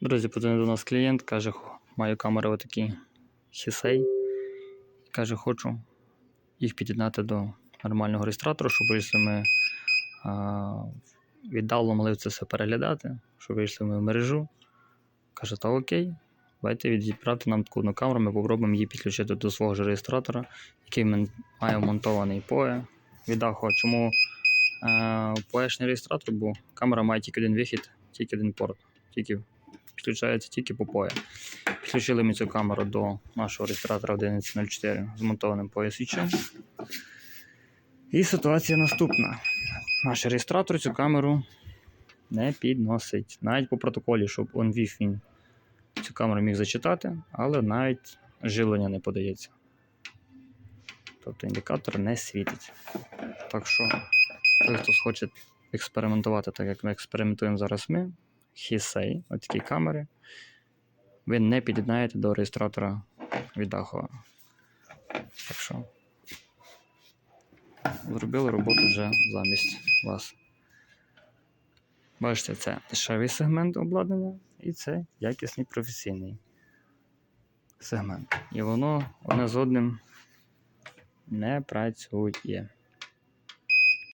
Друзі, подзвонив до нас клієнт, каже, маю камери отакі Хісей. Каже, хочу їх під'єднати до нормального реєстратора, щоб вийшли ми а, віддало могли це все переглядати, щоб вийшли ми в мережу. Каже, та окей, давайте відправте нам таку одну камеру, ми попробуємо її підключити до свого ж реєстратора, який мен- має вмонтований POE. Віддав, чому POE-шний реєстратор, бо камера має тільки один вихід, тільки один порт. Тільки підключається тільки по POE. Підключили ми цю камеру до нашого реєстратора 1104 з монтованим свічем. І ситуація наступна. Наш реєстратор цю камеру не підносить. Навіть по протоколі, щоб вів він цю камеру міг зачитати, але навіть живлення не подається. Тобто індикатор не світить. Так що, той, хто хоче експериментувати, так як ми експериментуємо зараз ми, Хісей, отакі камери, ви не під'єднаєте до реєстратора від Дахова. Так що зробили роботу вже замість вас. Бачите, це дешевий сегмент обладнання і це якісний професійний сегмент. І воно одне з одним не працює.